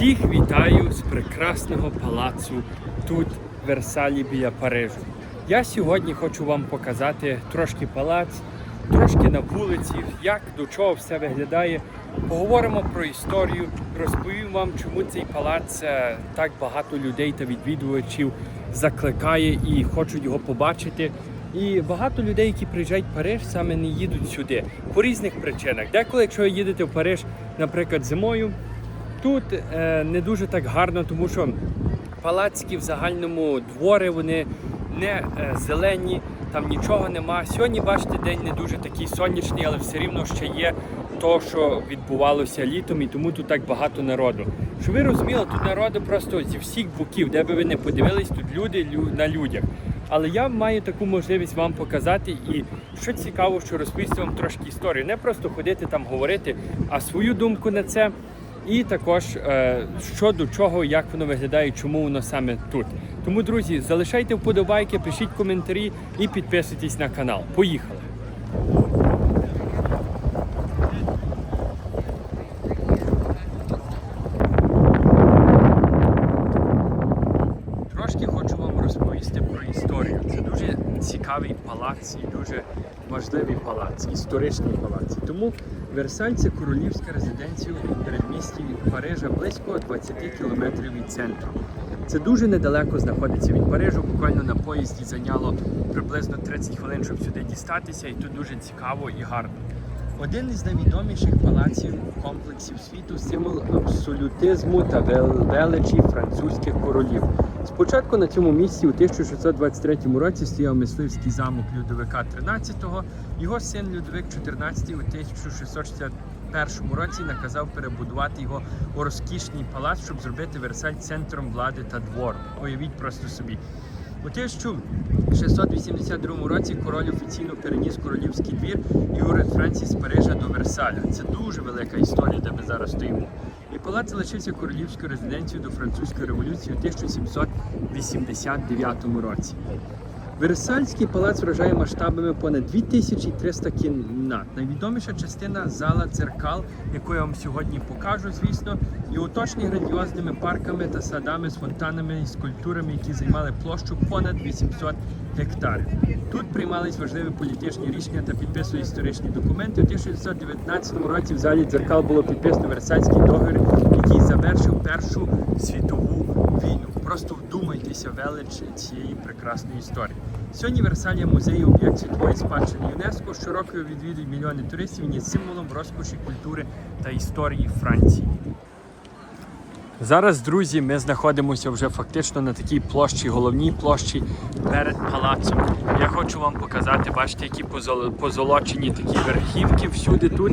Всіх вітаю з прекрасного палацу тут, в Версалі біля Парижу. Я сьогодні хочу вам показати трошки палац, трошки на вулиці, як до чого все виглядає. Поговоримо про історію, розповім вам, чому цей палац е, так багато людей та відвідувачів закликає і хочуть його побачити. І багато людей, які приїжджають в Париж, саме не їдуть сюди по різних причинах. Деколи, якщо ви їдете в Париж, наприклад, зимою, Тут е, не дуже так гарно, тому що палацькі в загальному двори вони не е, зелені, там нічого нема. Сьогодні, бачите, день не дуже такий сонячний, але все рівно ще є то, що відбувалося літом, і тому тут так багато народу. Щоб ви розуміли, тут народу просто зі всіх боків, де би ви не подивились, тут люди лю- на людях. Але я маю таку можливість вам показати, і що цікаво, що розповісти вам трошки історію. Не просто ходити там говорити, а свою думку на це. І також е, що до чого, як воно виглядає, чому воно саме тут. Тому, друзі, залишайте вподобайки, пишіть коментарі і підписуйтесь на канал. Поїхали! Трошки хочу вам розповісти про історію. Це дуже цікавий палац і дуже важливий палац, історичний палац. Тому Версаль це королівська резиденція у передмісті Парижа близько 20 кілометрів від центру. Це дуже недалеко знаходиться від Парижу. Буквально на поїзді зайняло приблизно 30 хвилин, щоб сюди дістатися, і тут дуже цікаво і гарно. Один із найвідоміших палаців комплексів світу символ абсолютизму та величі французьких королів. Спочатку на цьому місці у 1623 році стояв мисливський замок Людовика XIII. Його син Людовик XIV у 1661 році наказав перебудувати його у розкішний палац, щоб зробити Версаль центром влади та двору. Уявіть просто собі. У 1682 році король офіційно переніс королівський двір і уряд Франції з Парижа до Версаля. Це дуже велика історія, де ми зараз стоїмо. І палац залишився королівською резиденцією до французької революції у 1789 році. Версальський палац вражає масштабами понад 2300 кімнат. Найвідоміша частина зала дзеркал, яку я вам сьогодні покажу, звісно, і оточені грандіозними парками та садами з фонтанами і скульптурами, які займали площу понад 800 гектарів. Тут приймались важливі політичні рішення та підписували історичні документи. У 1919 році в залі дзеркал було підписано Версальський договір, який завершив Першу світову війну. Просто вдумайтеся велич цієї прекрасної історії. Сьогодні Версаль є музей об'єкт світової спадщини ЮНЕСКО. Щороку відвідують мільйони туристів. Він є символом розкоші культури та історії Франції. Зараз, друзі, ми знаходимося вже фактично на такій площі, головній площі перед палацом. Я хочу вам показати, бачите, які позолочені такі верхівки всюди тут.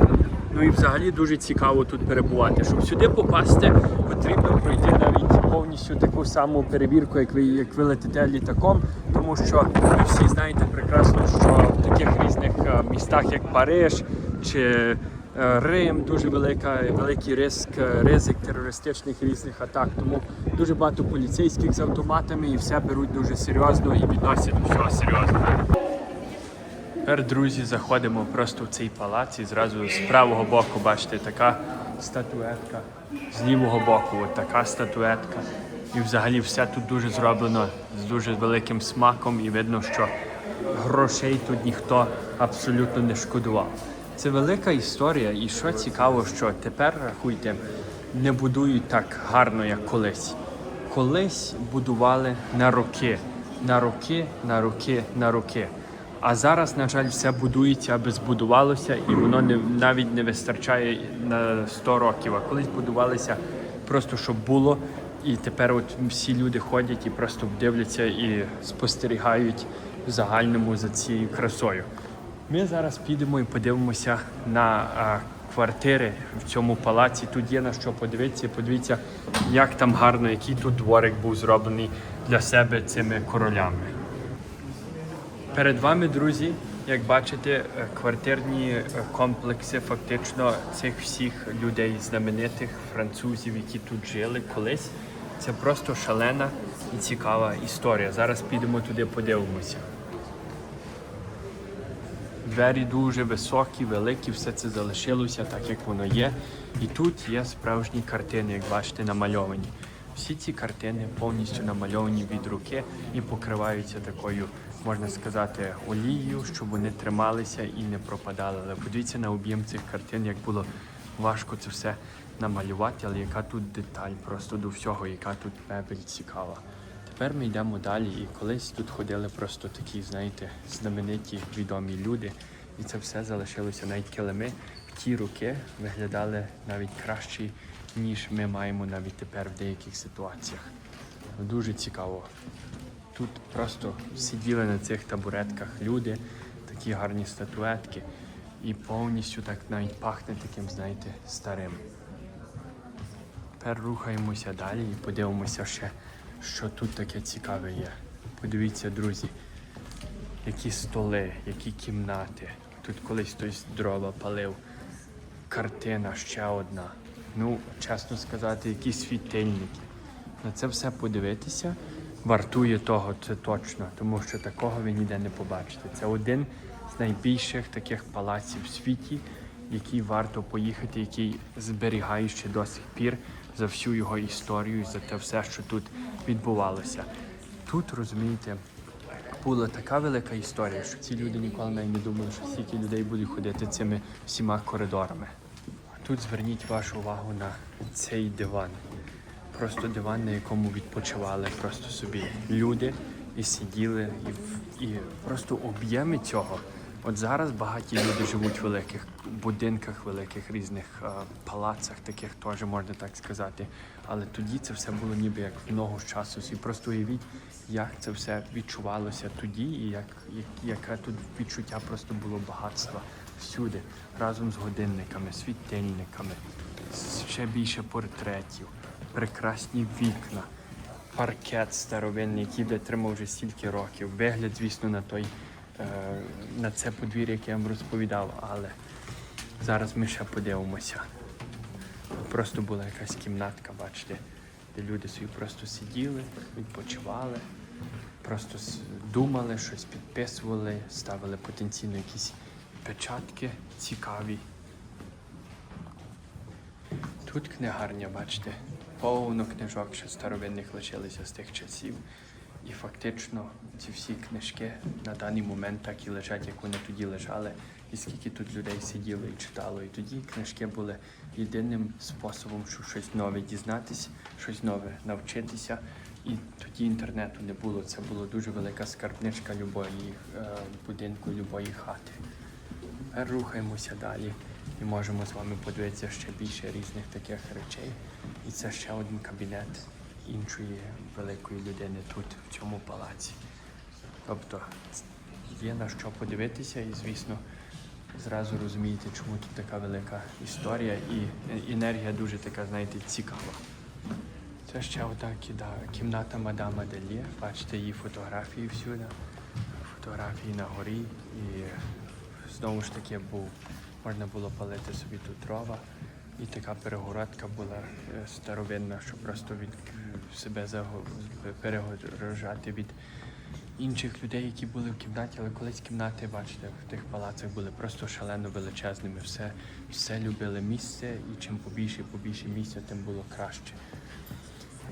Ну і взагалі дуже цікаво тут перебувати. Щоб сюди попасти, потрібно пройти навіть повністю таку саму перевірку, як ви, як ви летите літаком, тому що ви всі знаєте прекрасно, що в таких різних е, містах, як Париж чи е, Рим, дуже велика, великий ризик, ризик терористичних різних атак. Тому дуже багато поліцейських з автоматами і все беруть дуже серйозно і відносять до всього серйозно. Тепер, друзі, заходимо просто в цей палац і зразу з правого боку, бачите, така статуетка, з лівого боку от така статуетка. І взагалі все тут дуже зроблено з дуже великим смаком, і видно, що грошей тут ніхто абсолютно не шкодував. Це велика історія, і що цікаво, що тепер рахуйте, не будують так гарно, як колись. Колись будували на роки, на роки, на роки, на роки. А зараз, на жаль, все будується, аби збудувалося, і воно не навіть не вистачає на 100 років. А колись будувалися просто щоб було. І тепер от всі люди ходять і просто дивляться і спостерігають в загальному за цією красою. Ми зараз підемо і подивимося на а, квартири в цьому палаці. Тут є на що подивитися. Подивіться, як там гарно, який тут дворик був зроблений для себе цими королями. Перед вами, друзі, як бачите, е, квартирні е, комплекси фактично цих всіх людей, знаменитих французів, які тут жили колись. Це просто шалена і цікава історія. Зараз підемо туди, подивимося. Двері дуже високі, великі, все це залишилося так, як воно є. І тут є справжні картини, як бачите, намальовані. Всі ці картини повністю намальовані від руки і покриваються такою, можна сказати, олією, щоб вони трималися і не пропадали. Але подивіться на об'єм цих картин, як було важко це все намалювати, але яка тут деталь просто до всього, яка тут мебель цікава. Тепер ми йдемо далі, і колись тут ходили просто такі, знаєте, знамениті відомі люди, і це все залишилося. Навіть килими ті роки виглядали навіть кращі, ніж ми маємо навіть тепер в деяких ситуаціях. Дуже цікаво. Тут просто сиділи на цих табуретках люди, такі гарні статуетки, і повністю так навіть пахне таким, знаєте, старим. Тепер рухаємося далі і подивимося ще, що тут таке цікаве є. Подивіться, друзі, які столи, які кімнати. Тут колись хтось дрова палив. Картина ще одна. Ну, чесно сказати, якісь світильники. На це все подивитися вартує того, це точно, тому що такого ви ніде не побачите. Це один з найбільших таких палаців в світі, який варто поїхати, який зберігає ще до сих пір за всю його історію, за те все, що тут відбувалося. Тут, розумієте, була така велика історія, що ці люди ніколи навіть не думали, що стільки людей будуть ходити цими всіма коридорами. Тут зверніть вашу увагу на цей диван. Просто диван, на якому відпочивали просто собі люди і сиділи, і, і просто об'єми цього. От зараз багаті люди живуть в великих будинках, великих різних е, палацах, таких теж можна так сказати. Але тоді це все було ніби як в ногу з часу. І просто уявіть, як це все відчувалося тоді, і як, як, яке тут відчуття просто було багатства всюди, разом з годинниками, світильниками, ще більше портретів, прекрасні вікна, паркет старовинний, який витримав вже стільки років. Вигляд, звісно, на той е, на це подвір'я, яке я вам розповідав, але зараз ми ще подивимося. Просто була якась кімнатка, бачите, де люди собі просто сиділи, відпочивали, просто думали, щось підписували, ставили потенційно якісь печатки цікаві. Тут книгарня, бачите, повно книжок ще старовинних лишилися з тих часів. І фактично ці всі книжки на даний момент так і лежать, як вони тоді лежали. І скільки тут людей сиділо і читало. І тоді книжки були єдиним способом, щоб щось нове дізнатися, щось нове навчитися. І тоді інтернету не було. Це була дуже велика скарбничка любої е, будинку, любої хати. Рухаємося далі і можемо з вами подивитися ще більше різних таких речей. І це ще один кабінет іншої великої людини тут, в цьому палаці. Тобто є на що подивитися, і звісно, зразу розумієте, чому тут така велика історія і енергія дуже така, знаєте, цікава. Це ще кіда- кімната мадама Делє. Бачите її фотографії всюди. Фотографії на горі. І знову ж таки був, можна було палити собі тут дрова. І така перегородка була е, старовинна, щоб просто від е, себе заго- перегорожати від інших людей, які були в кімнаті, але колись кімнати, бачите, в тих палацах були просто шалено величезними. Все, все любили місце, і чим побільше, побільше місця, тим було краще.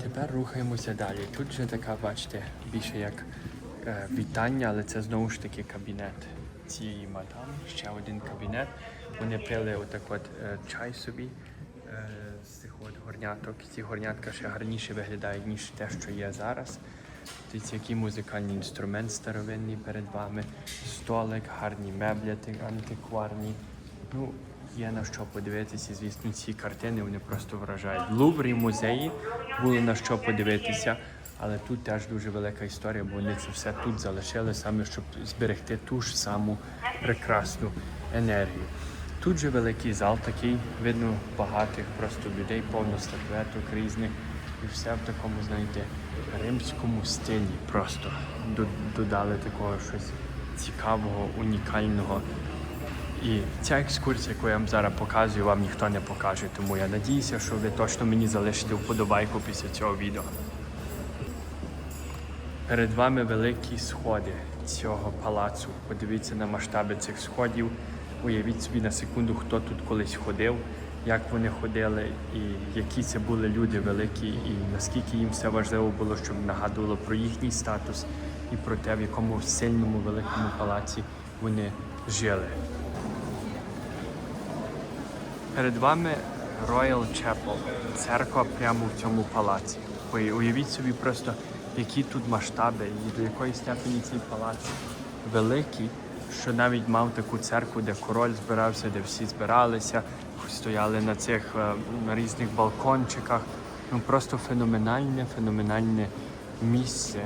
Тепер рухаємося далі. Тут вже така, бачите, більше як е, вітання, але це знову ж таки кабінет цієї мадам. Ще один кабінет. Вони пили отак от е, чай собі е, з цих от горняток. Ці горнятка ще гарніше виглядають, ніж те, що є зараз. Дивіться, який музикальний інструмент старовинний перед вами. Столик, гарні меблі антикварні. Ну, є на що подивитися, звісно, ці картини вони просто вражають. Лувр і музеї було на що подивитися, але тут теж дуже велика історія, бо вони це все тут залишили саме, щоб зберегти ту ж саму прекрасну енергію. Тут же великий зал такий, видно багатих просто людей, повно статуеток різних. І все в такому, знаєте, римському стилі просто додали такого щось цікавого, унікального. І ця екскурсія, яку я вам зараз показую, вам ніхто не покаже. Тому я надіюся, що ви точно мені залишите вподобайку після цього відео. Перед вами великі сходи цього палацу. Подивіться на масштаби цих сходів. Уявіть собі на секунду, хто тут колись ходив, як вони ходили, і які це були люди великі, і наскільки їм все важливо було, щоб нагадувало про їхній статус і про те, в якому сильному великому палаці вони жили. Перед вами Royal Chapel, церква прямо в цьому палаці. Уявіть собі просто, які тут масштаби і до якої степені цей палац великий, що навіть мав таку церкву, де король збирався, де всі збиралися, стояли на цих е, на різних балкончиках. Ну просто феноменальне, феноменальне місце,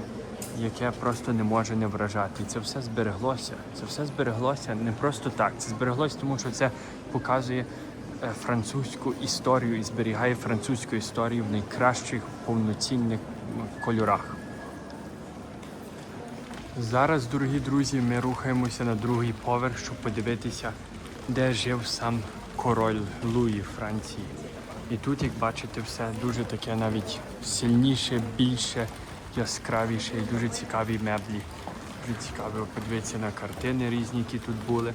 яке просто не може не вражати. І це все збереглося. Це все збереглося не просто так. Це збереглося, тому що це показує е, французьку історію і зберігає французьку історію в найкращих повноцінних кольорах. Зараз, дорогі друзі, ми рухаємося на другий поверх, щоб подивитися, де жив сам король Луї Франції. І тут, як бачите, все дуже таке навіть сильніше, більше, яскравіше і дуже цікаві меблі. Дуже цікаво подивитися на картини різні, які тут були.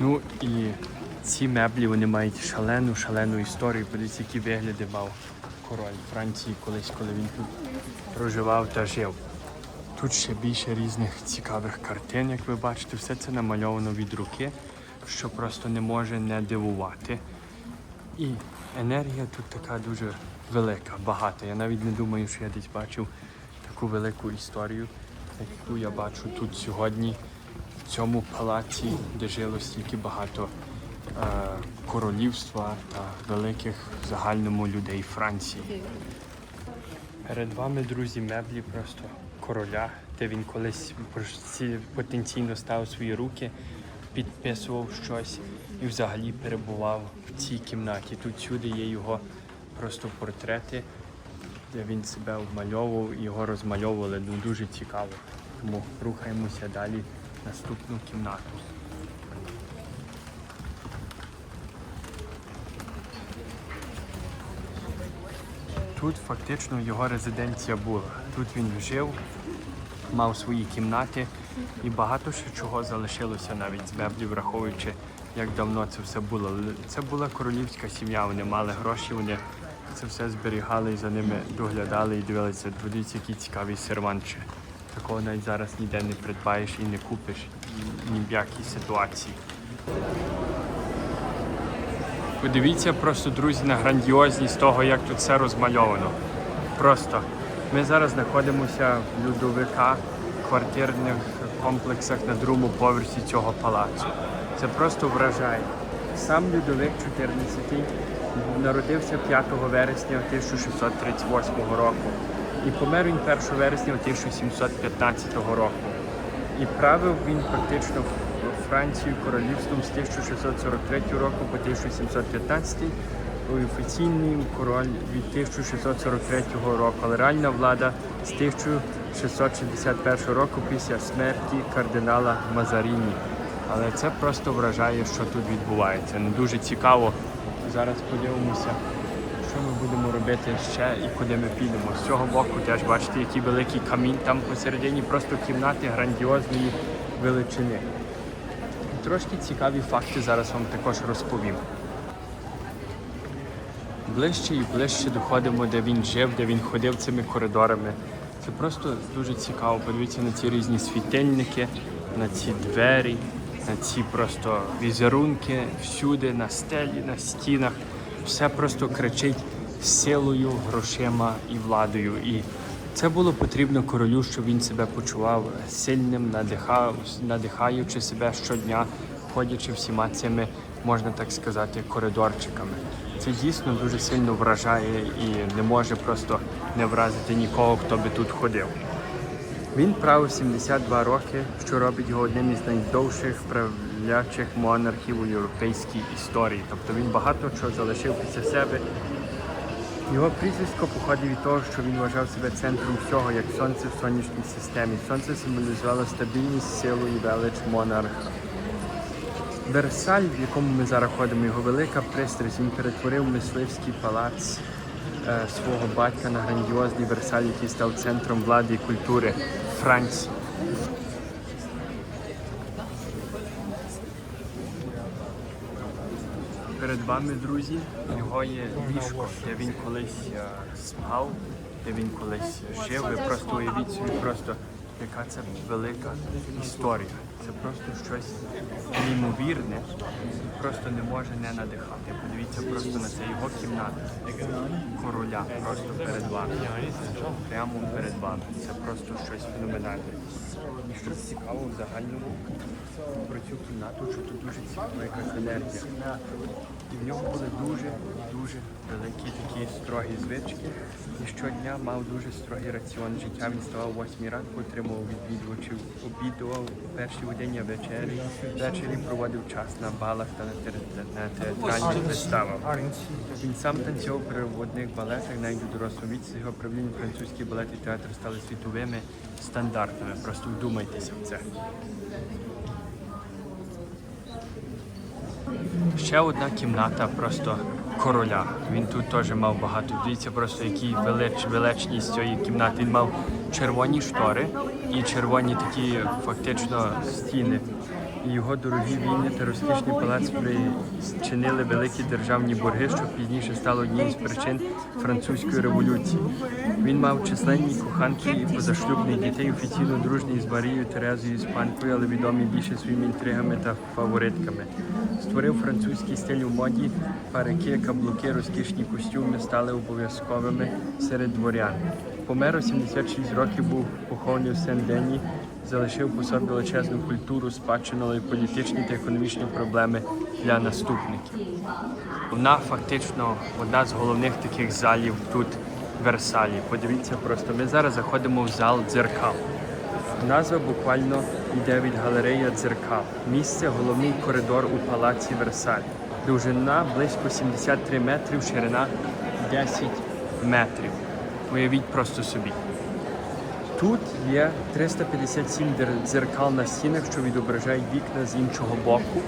Ну і ці меблі вони мають шалену, шалену історію. Подивіться, які вигляди мав король Франції колись, коли він тут проживав та жив. Тут ще більше різних цікавих картин, як ви бачите, все це намальовано від руки, що просто не може не дивувати. І енергія тут така дуже велика, багата. Я навіть не думаю, що я десь бачив таку велику історію, яку я бачу тут сьогодні, в цьому палаці, де жило стільки багато е, королівства та великих в загальному людей Франції. Перед вами, друзі, меблі просто короля, де він колись ці- потенційно ставив свої руки, підписував щось і взагалі перебував в цій кімнаті. Тут сюди є його просто портрети, де він себе обмальовував і його розмальовували. Ну дуже цікаво. Тому рухаємося далі в наступну кімнату. Тут фактично його резиденція була. Тут він жив, мав свої кімнати і багато ще чого залишилося навіть з меблів, враховуючи, як давно це все було. Це була королівська сім'я, вони мали гроші, вони це все зберігали і за ними доглядали і дивилися. Дивіться, які цікаві серванчі. Такого навіть зараз ніде не придбаєш і не купиш ні в якій ситуації. Подивіться просто, друзі, на грандіозність того, як тут все розмальовано. Просто ми зараз знаходимося в Людовика квартирних комплексах на другому поверсі цього палацу. Це просто вражає. Сам Людовик 14 народився 5 вересня 1638 року і помер він 1 вересня 1715 року. І правив він фактично в Францію королівством з 1643 року по 1715 і офіційний король від 1643 року, але реальна влада з 1661 року після смерті кардинала Мазаріні. Але це просто вражає, що тут відбувається. Ну, дуже цікаво. Зараз подивимося, що ми будемо робити ще і куди ми підемо. З цього боку теж бачите, який великий камінь там посередині, просто кімнати грандіозної величини. Трошки цікаві факти зараз вам також розповім. Ближче і ближче доходимо, де він жив, де він ходив цими коридорами. Це просто дуже цікаво. Подивіться на ці різні світильники, на ці двері, на ці просто візерунки всюди, на стелі, на стінах. Все просто кричить силою, грошима і владою. І це було потрібно королю, щоб він себе почував сильним, надихав, надихаючи себе щодня, ходячи всіма цими, можна так сказати, коридорчиками. Це дійсно дуже сильно вражає і не може просто не вразити нікого, хто би тут ходив. Він правив 72 роки, що робить його одним із найдовших правлячих монархів у європейській історії. Тобто він багато чого залишив після себе. Його прізвисько походить від того, що він вважав себе центром всього, як сонце в сонячній системі. Сонце символізувало стабільність, силу і велич монарха. Версаль, в якому ми зараз ходимо, його велика пристрасть, він перетворив мисливський палац е, свого батька на грандіозний Версаль, який став центром влади і культури Франції. Перед вами, друзі, його є ліжко, де він колись е, спав, де він колись жив. Ви просто уявіть собі, просто яка це велика історія. Це просто щось неймовірне, просто не може не надихати. Подивіться просто на це його кімната короля просто перед вами. Прямо перед вами. Це просто щось феноменальне. І що цікаво в загальному про цю кімнату, що тут дуже цікава якась енергія. І в нього були дуже дуже великі такі строгі звички. І щодня мав дуже строгий раціон життя. Він ставав о 8 ранку, отримував відвідувачів, обідував у першій годині вечері. Ввечері проводив час на балах та на, театральних виставах. Він сам танцював при водних балетах, навіть у дорослому віці його правління французький балет і театр стали світовими стандартами. Просто вдумайтеся в це. Ще одна кімната просто короля. Він тут теж мав багато. Дивіться просто який велич, величність цієї кімнати. Він мав червоні штори і червоні такі фактично стіни. І його дорогі війни та розкішний палац спричинили великі державні борги, що пізніше стало однією з причин французької революції. Він мав численні коханки і позашлюбних дітей, офіційно дружній з Марією Терезою Іспанкою, але відомий більше своїми інтригами та фаворитками. Створив французький стиль у моді, парики, каблуки, розкішні костюми стали обов'язковими серед дворян. Помер у 76 років, був похований в Сен-Дені, залишив по собі величезну культуру, спадщину, але політичні та економічні проблеми для наступників. Вона фактично одна з головних таких залів тут в Версалі. Подивіться просто, ми зараз заходимо в зал дзеркал. Назва буквально йде від галерея дзеркал. Місце головний коридор у палаці Версаль. Довжина близько 73 метрів, ширина 10 метрів. Уявіть просто собі. Тут є 357 дер- дзеркал на стінах, що відображають вікна з іншого боку.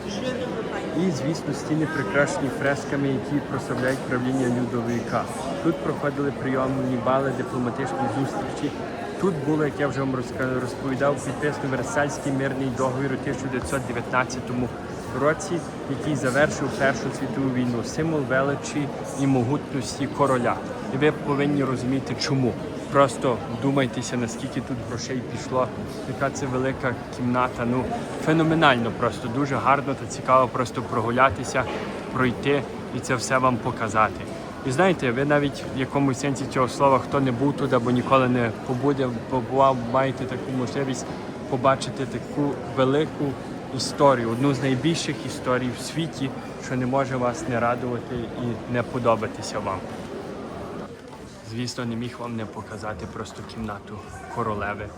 І, звісно, стіни прикрашені фресками, які прославляють правління Людовика. Тут проходили прийомні бали, дипломатичні зустрічі. Тут було, як я вже вам розповідав, підписаний Версальський мирний договір у 1919 році, який завершив Першу світову війну, символ величі і могутності короля. І ви повинні розуміти, чому. Просто вдумайтеся, наскільки тут грошей пішло, яка це велика кімната. Ну феноменально, просто дуже гарно та цікаво просто прогулятися, пройти і це все вам показати. І знаєте, ви навіть в якомусь сенсі цього слова, хто не був тут або ніколи не побуде, побував, маєте таку можливість побачити таку велику історію, одну з найбільших історій в світі, що не може вас не радувати і не подобатися вам. Звісно, не міг вам не показати просто кімнату королеви,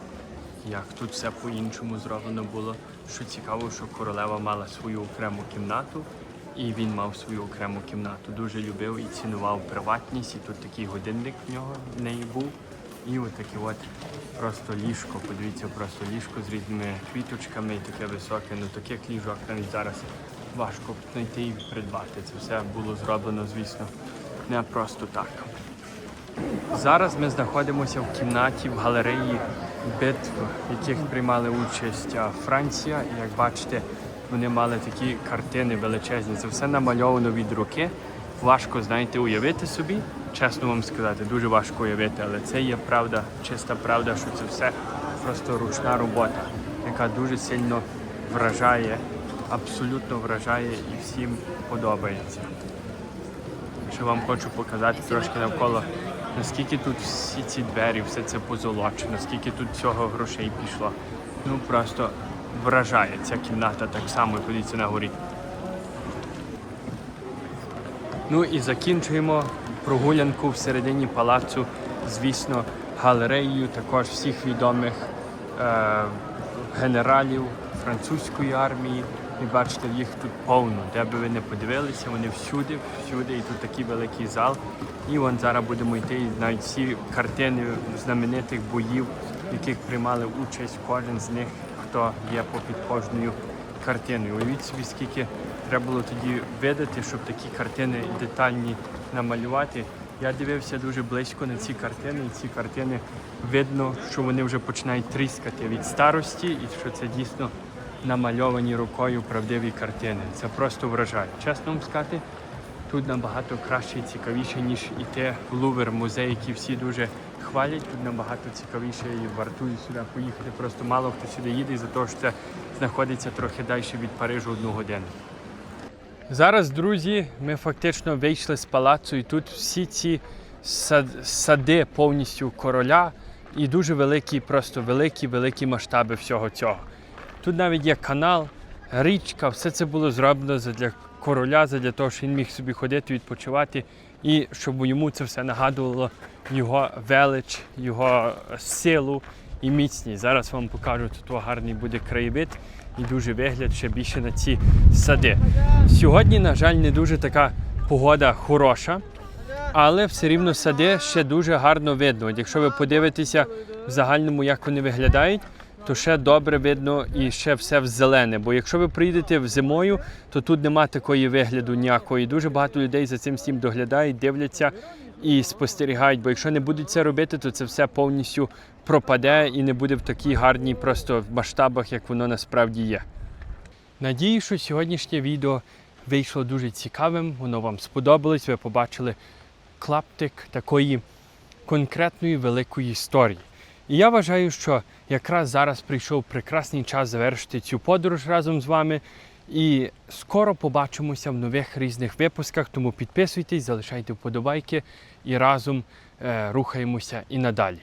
як тут все по-іншому зроблено було. Що цікаво, що королева мала свою окрему кімнату, і він мав свою окрему кімнату. Дуже любив і цінував приватність. І тут такий годинник в нього в неї був. І от таке от просто ліжко. Подивіться, просто ліжко з різними квіточками і таке високе. Ну таких ліжок навіть зараз важко знайти і придбати. Це все було зроблено, звісно, не просто так. Зараз ми знаходимося в кімнаті в галереї битв, в яких приймали участь Франція. І як бачите, вони мали такі картини величезні. Це все намальовано від руки. Важко, знаєте, уявити собі. Чесно вам сказати, дуже важко уявити, але це є правда, чиста правда, що це все просто ручна робота, яка дуже сильно вражає, абсолютно вражає і всім подобається. Ще вам хочу показати трошки навколо, наскільки тут всі ці двері, все це позолочено, скільки тут цього грошей пішло. Ну просто вражає ця кімната так само, подивіться на горі. Ну і закінчуємо прогулянку всередині палацу, звісно, галереєю також всіх відомих е, генералів французької армії. І бачите, їх тут повно. Де би ви не подивилися, вони всюди, всюди, і тут такий великий зал. І вон зараз будемо йти, навіть всі картини знаменитих боїв, в яких приймали участь кожен з них, хто є попід кожною картиною. Уявіть собі, скільки треба було тоді видати, щоб такі картини детальні намалювати. Я дивився дуже близько на ці картини, і ці картини видно, що вони вже починають тріскати від старості, і що це дійсно намальовані рукою правдиві картини. Це просто вражає. Чесно вам сказати, тут набагато краще і цікавіше, ніж іти в Лувр, музей, який всі дуже хвалять. Тут набагато цікавіше і вартує сюди поїхати. Просто мало хто сюди їде, із-за того, що це знаходиться трохи далі від Парижу одну годину. Зараз, друзі, ми фактично вийшли з палацу, і тут всі ці сади повністю короля і дуже великі, просто великі, великі масштаби всього цього. Тут навіть є канал, річка, все це було зроблено для короля, для того, щоб він міг собі ходити, відпочивати, і щоб йому це все нагадувало його велич, його силу і міцність. Зараз вам покажу тут гарний буде краєвид і дуже вигляд ще більше на ці сади. Сьогодні, на жаль, не дуже така погода хороша, але все рівно сади ще дуже гарно видно. Якщо ви подивитеся в загальному, як вони виглядають, то ще добре видно і ще все в зелене. Бо якщо ви приїдете зимою, то тут нема такої вигляду ніякої. Дуже багато людей за цим всім доглядають, дивляться і спостерігають. Бо якщо не будуть це робити, то це все повністю пропаде і не буде в такій гарній просто масштабах, як воно насправді є. Надію, що сьогоднішнє відео вийшло дуже цікавим, воно вам сподобалось. Ви побачили клаптик такої конкретної великої історії. І я вважаю, що якраз зараз прийшов прекрасний час завершити цю подорож разом з вами. І скоро побачимося в нових різних випусках. Тому підписуйтесь, залишайте вподобайки і разом е, рухаємося і надалі.